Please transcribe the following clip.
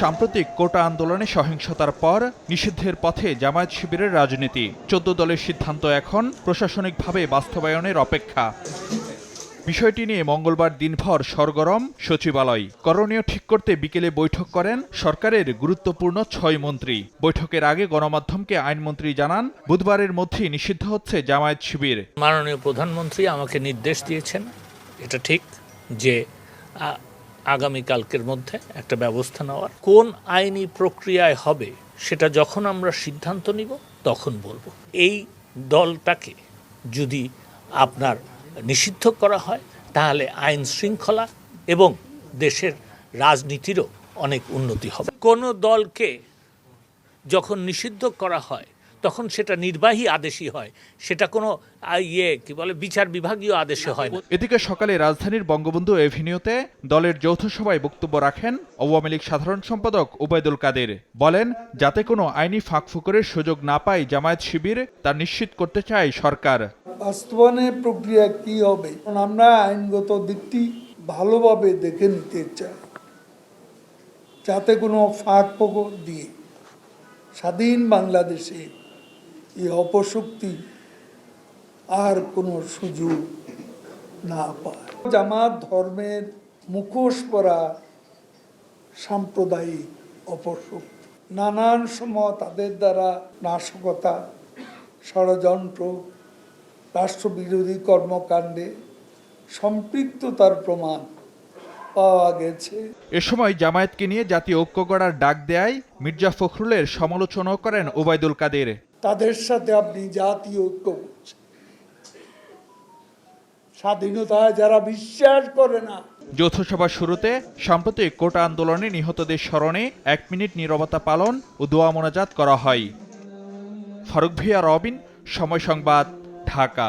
সাম্প্রতিক কোটা আন্দোলনে সহিংসতার পর নিষিদ্ধের পথে জামায়াত শিবিরের রাজনীতি। চোদ্দ দলের সিদ্ধান্ত এখন প্রশাসনিকভাবে বাস্তবায়নের অপেক্ষা। বিষয়টি নিয়ে মঙ্গলবার দিনভর সরগরম সচিবালয়। করণীয় ঠিক করতে বিকেলে বৈঠক করেন সরকারের গুরুত্বপূর্ণ ছয় মন্ত্রী। বৈঠকের আগে গণমাধ্যমকে আইনমন্ত্রী জানান, বুধবারের মধ্যেই নিষিদ্ধ হচ্ছে জামায়াত শিবির। মাননীয় প্রধানমন্ত্রী আমাকে নির্দেশ দিয়েছেন, এটা ঠিক, যে আগামীকালকের মধ্যে একটা ব্যবস্থা নেওয়ার। কোন আইনি প্রক্রিয়ায় হবে সেটা যখন আমরা সিদ্ধান্ত নিব, তখন বলব। এই দলটাকে যদি আপনার নিষিদ্ধ করা হয়, তাহলে আইন শৃঙ্খলা এবং দেশের রাজনীতিরও অনেক উন্নতি হবে। কোনো দলকে যখন নিষিদ্ধ করা হয় তখন সেটা নির্বাহী আদেশই হয়। সেটা কোনো ইয়ে কি বলে বিচার বিভাগীয় আদেশে হয় না। এদিকে সকালে রাজধানীর বঙ্গবন্ধু এভিনিউতে দলের যৌথ সভায় বক্তব্য রাখেন আওয়ামী লীগ সাধারণ সম্পাদক ওবায়দুল কাদের। বলেন যাতে কোনো আইনি ফাঁকফুকরের সুযোগ না পায় জামায়াত শিবির তা নিশ্চিত করতে চায় সরকার। বাস্তবায়নের প্রক্রিয়া কি হবে? আমরা আইনগত দিকটি ভালোভাবে দেখে নিতে চাই। যাতে কোনো ফাঁক ফোকর দিয়ে স্বাধীন বাংলাদেশে এই অপশক্তি আর কোনো সুযোগ না পায়। জামাত ধর্মের মুখোশ পরা সাম্প্রদায়িক অপশক্তি। নানান সময় তাদের দ্বারা নাশকতা, ষড়যন্ত্র, রাষ্ট্রবিরোধী কর্মকাণ্ডে সম্পৃক্ততার প্রমাণ পাওয়া গেছে। এ সময় জামায়াতকে নিয়ে জাতীয় ঐক্য গড়ার ডাক দেয় মির্জা ফখরুলের সমালোচনাও করেন ওবায়দুল কাদের। তাদের সাথে আপনি জাতীয় ঐক্য করছেন। স্বাধীনতায় যারা বিশ্বাস করে না। যৌথ সভার শুরুতে সাম্প্রতিক কোটা আন্দোলনে নিহতদের স্মরণে এক মিনিট নিরবতা পালন ও দোয়া মোনাজাত করা হয়। ফারুক ভিয়া, রবিন, সময় সংবাদ, ঢাকা।